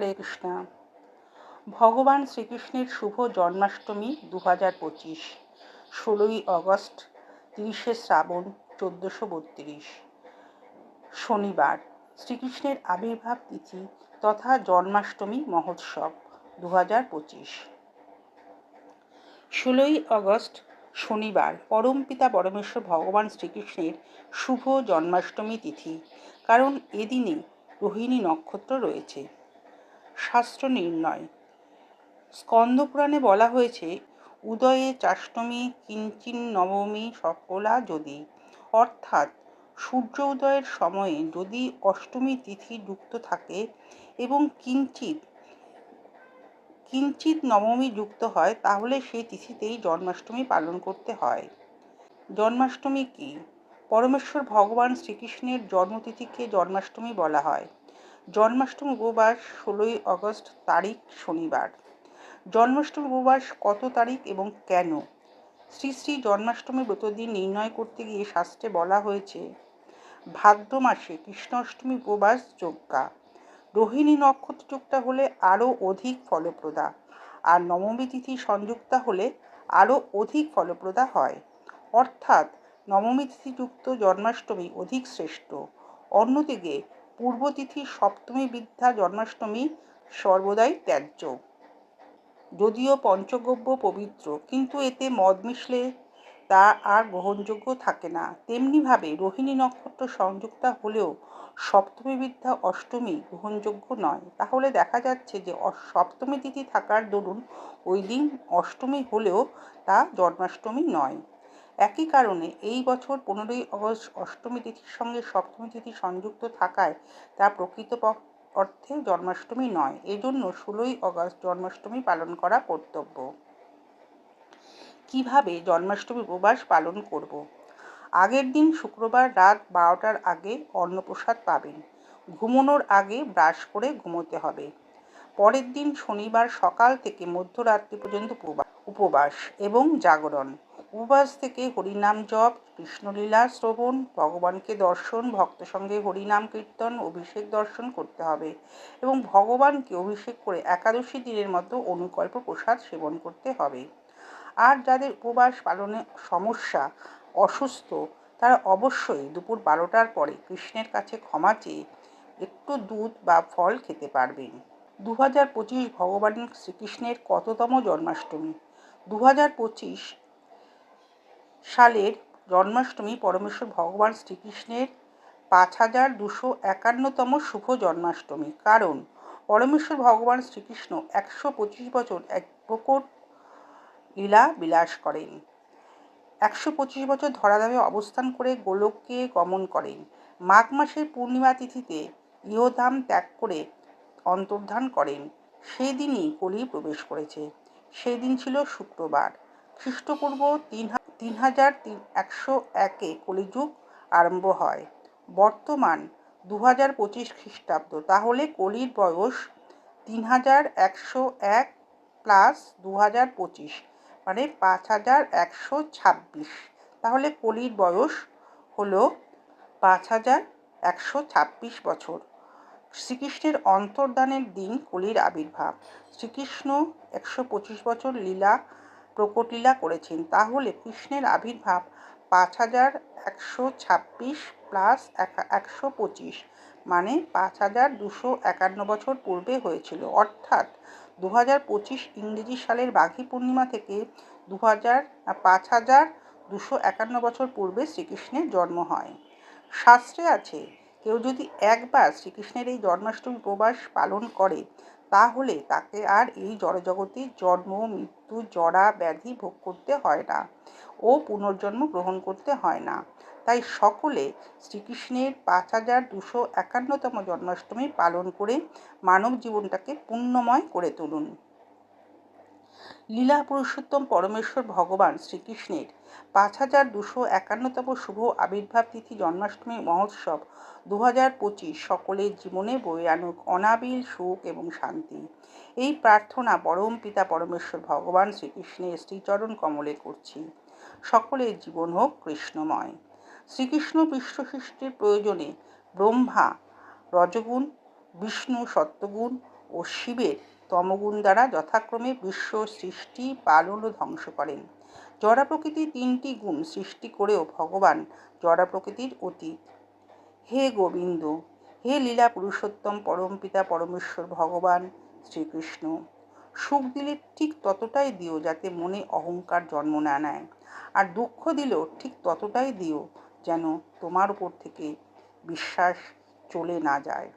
হরে কৃষ্ণ। ভগবান শ্রীকৃষ্ণের শুভ জন্মাষ্টমী দু হাজার পঁচিশ, ষোলোই অগস্ট, তিরিশে শ্রাবণ, চোদ্দোশো বত্রিশ। শনিবার, শ্রীকৃষ্ণের আবির্ভাব তিথি তথা জন্মাষ্টমী মহোৎসব দু হাজার পঁচিশ। ষোলোই অগস্ট, শনিবার পরমপিতা পরমেশ্বর ভগবান শ্রীকৃষ্ণের শুভ জন্মাষ্টমী তিথি, কারণ এদিনে রোহিণী নক্ষত্র রয়েছে। শাস্ত্র নির্ণয়। স্কন্দপুরাণে বলা হয়েছে, উদয়ে চাষ্টমী কিঞ্চিন নবমী সকলা যদি। অর্থাৎ, সূর্য উদয়ের সময়ে যদি অষ্টমী তিথি যুক্ত থাকে এবং কিঞ্চিত কিঞ্চিত নবমী যুক্ত হয়, তাহলে সেই তিথিতেই জন্মাষ্টমী পালন করতে হয়। জন্মাষ্টমী কি? পরমেশ্বর ভগবান শ্রীকৃষ্ণের জন্মতিথিকে জন্মাষ্টমী বলা হয়। জন্মাষ্টমী উপবাস ষোলোই আগস্ট তারিখ শনিবার। জন্মাষ্টমী উপবাস কত তারিখ এবং কেন? শ্রী শ্রী জন্মাষ্টমী ব্রতদিন নির্ণয় করতে গিয়ে শাস্ত্রে বলা হয়েছে, ভাদ্র মাসে কৃষ্ণাষ্টমী উপবাস যোগ্যা রোহিণী নক্ষত্রযুক্তা হলে আরও অধিক ফলপ্রদা আর নবমী তিথি সংযুক্তা হলে আরও অধিক ফলপ্রদা হয়। অর্থাৎ নবমী তিথিযুক্ত জন্মাষ্টমী অধিক শ্রেষ্ঠ। অন্যদিকে পূর্বতিথি সপ্তমী বিদ্যা জন্মাষ্টমী সর্বদাই ত্যায্য। যদিও পঞ্চগব্য পবিত্র, কিন্তু এতে মদ মিশলে তা আর গ্রহণযোগ্য থাকে না। তেমনিভাবে রোহিণী নক্ষত্র সংযুক্তা হলেও সপ্তমী বিদ্যা অষ্টমী গ্রহণযোগ্য নয়। তাহলে দেখা যাচ্ছে যে সপ্তমী তিথি থাকার দরুন ওই দিন অষ্টমী হলেও তা জন্মাষ্টমী নয়। একই কারণে এই বছর পনেরোই আগস্ট অষ্টমী তিথির সঙ্গে সপ্তমী তিথি সংযুক্ত থাকায় তা প্রকৃত অর্থে জন্মাষ্টমী নয়। এজন্য ষোলোই অগস্ট জন্মাষ্টমী পালন করা কর্তব্য। কীভাবে জন্মাষ্টমী উপবাস পালন করব? আগের দিন শুক্রবার রাত বারোটার আগে অন্নপ্রসাদ পাবেন। ঘুমোনোর আগে ব্রাশ করে ঘুমোতে হবে। পরের দিন শনিবার সকাল থেকে মধ্যরাত্রি পর্যন্ত উপবাস এবং জাগরণ। উপবাস থেকে হরিনাম জপ, কৃষ্ণলীলা শ্রবণ, ভগবানকে দর্শন ভক্ত সঙ্গে হরিনাম কীর্তন, অভিষেক দর্শন করতে হবে এবং ভগবানকে অভিষেক করে একাদশী দিনের মতো অনুকল্প প্রসাদ সেবন করতে হবে। আর যাদের উপবাস পালনে সমস্যা, অসুস্থ, তারা অবশ্যই দুপুর বারোটার পরে কৃষ্ণের কাছে ক্ষমা চেয়ে একটু দুধ বা ফল খেতে পারবেন। দু হাজার পঁচিশ ভগবান শ্রীকৃষ্ণের কততম জন্মাষ্টমী? দু হাজার পঁচিশ সালের জন্মাষ্টমী পরমেশ্বর ভগবান শ্রীকৃষ্ণের পাঁচ হাজার দুশো একান্নতম শুভ জন্মাষ্টমী। কারণ পরমেশ্বর ভগবান শ্রীকৃষ্ণ একশো পঁচিশ বছর এক প্রকট লীলা বিলাস করেন। একশো পঁচিশ বছর ধরাধামে অবস্থান করে গোলককে গমন করেন। মাঘ মাসের পূর্ণিমা তিথিতে ইহধাম ত্যাগ করে অন্তর্ধান করেন। সেই দিনই কলি প্রবেশ করেছে। সেই দিন ছিল শুক্রবার। খ্রিস্টপূর্ব তিন তিন হাজার তিন একশো একে কলিযুগ আরম্ভ হয়। বর্তমান দু হাজার পঁচিশ খ্রিস্টাব্দ। তাহলে কলির বয়স তিন হাজার একশো এক প্লাস দু হাজার পঁচিশ মানে পাঁচ হাজার একশো ছাব্বিশ। তাহলে কলির বয়স হলো পাঁচ হাজার একশো ছাব্বিশ বছর। শ্রীকৃষ্ণের অন্তর্দানের দিন কলির আবির্ভাব। শ্রীকৃষ্ণ একশো পঁচিশ বছর লীলা প্রকটলীলা করেছেন। তাহলে কৃষ্ণের আবির্ভাব পাঁচ হাজার একশো ছাব্বিশ প্লাস একশো পঁচিশ মানে পাঁচ হাজার দুশো একান্ন বছর পূর্বে হয়েছিল। অর্থাৎ দু হাজার পঁচিশ ইংরেজি সালের বাঘী পূর্ণিমা থেকে দু হাজার পাঁচ হাজার দুশো একান্ন বছর পূর্বে শ্রীকৃষ্ণের জন্ম হয়। শাস্ত্রে আছে কেউ যদি একবার শ্রীকৃষ্ণের এই জন্মাষ্টমী উপবাস পালন করে, তাহলে তাকে আর এই জড়জগতে জন্ম, মৃত্যু, জরা, ব্যাধি ভোগ করতে হয় না ও পুনর্জন্ম গ্রহণ করতে হয় না। তাই সকলে শ্রীকৃষ্ণের পাঁচ হাজার দুশো একান্নতম জন্মাষ্টমী পালন করে মানব জীবনটাকে পুণ্যময় করে তুলুন। লীলা পুরুষোত্তম পরমেশ্বর ভগবান শ্রীকৃষ্ণের পাঁচ হাজার দুশো একান্নতম শুভ আবির্ভাব তিথি জন্মাষ্টমী মহোৎসব দু হাজার পঁচিশ সকলের জীবনে বয়ে আনুক অনাবিল সুখ এবং শান্তি। এই প্রার্থনা পরম পিতা পরমেশ্বর ভগবান শ্রীকৃষ্ণের শ্রীচরণ কমলে করছি। সকলের জীবন হোক কৃষ্ণময়। শ্রীকৃষ্ণ বিশ্ব সৃষ্টির প্রয়োজনে ব্রহ্মা, রজগুণ, বিষ্ণু সত্যগুণ ও শিবের তমগুণ দ্বারা যথাক্রমে বিশ্ব সৃষ্টি পালন ও ধ্বংস করেন। জড়া প্রকৃতির তিনটি গুণ সৃষ্টি করেও ভগবান জড়া প্রকৃতির অতীত। হে গোবিন্দ, হে লীলা পুরুষোত্তম পরমপিতা পরমেশ্বর ভগবান শ্রীকৃষ্ণ, সুখ দিলে ঠিক ততটাই দিও যাতে মনে অহংকার জন্ম না নেয়, আর দুঃখ দিলেও ঠিক ততটাই দিও যেন তোমার উপর থেকে বিশ্বাস চলে না যায়।